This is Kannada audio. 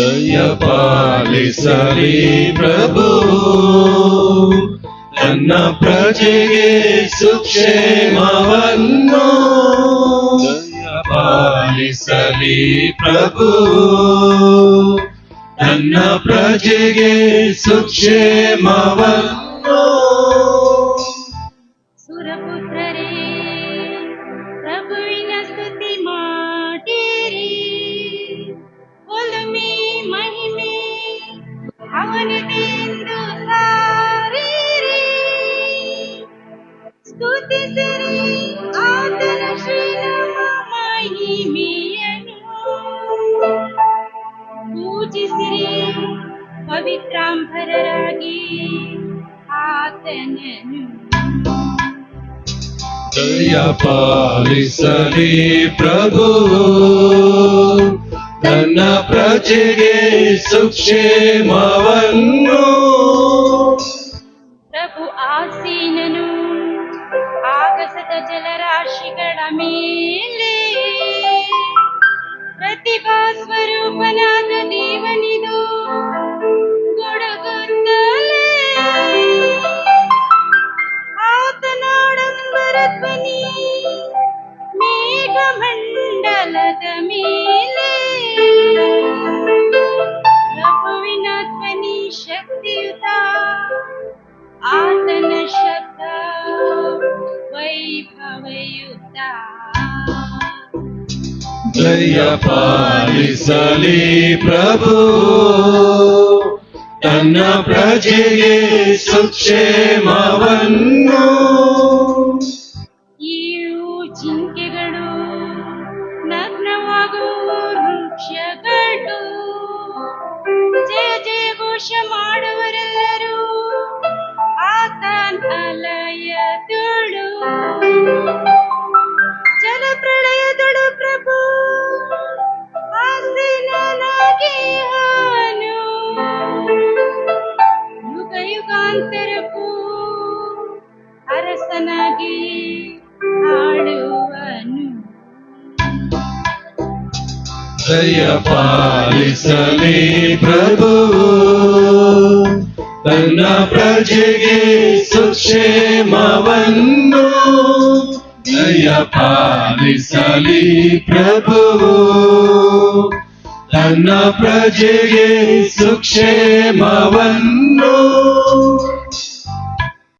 ದಯ ಪಾಲಿಸಲಿ ಪ್ರಭು. ತನ್ನ ಪ್ರಜೆಗೆ ಸುಕ್ಷೇಮವನ್ನು ದಯ ಪಾಲಿಸಲಿ ಪ್ರಭು. ತನ್ನ ಪ್ರಜೆಗೆ ಸುಕ್ಷೇಮವನ್ನು ಪೂಜಿಸಿರಿ ಪವಿತ್ರಾಂಬರರಾಗಿ ಆತನನ್ನು ದಯ ಪಾಲಿಸಲಿ ಪ್ರಭು. ನನ್ನ ಪ್ರಜೆಗೆ ಸುಕ್ಷೇಮವನ್ನು. ಪ್ರಭು ಆಸೀನನು ಆಗಸದ ಜಲರಾಶಿಗಳ ಮೇಲೆ. ಪ್ರತಿಭಾ ಸ್ವರೂಪನಾದ ದಯ ಪಾಲಿಸಲಿ ಪ್ರಭು. ತನ್ನ ಪ್ರಜೆಗೆ ಸುಕ್ಷೇಮವನ್ನು. ಇವು ಜಯ ಜಯ ಮಾಡುವರೆಲ್ಲರೂ ಅರಸನಾಗಿ ಹಾಡುವನು. ದಯ ಪಾಲಿಸಲಿ ಪ್ರಭು. ತನ್ನ ಪ್ರಜೆಗೆ ಸುಕ್ಷೇಮವನ್ನು. ದಯ ಪಾಲಿಸಲಿ ಪ್ರಭು. ತನ್ನ ಪ್ರಜೆಗೆ ಸುಕ್ಷೇಮವನ್ನು.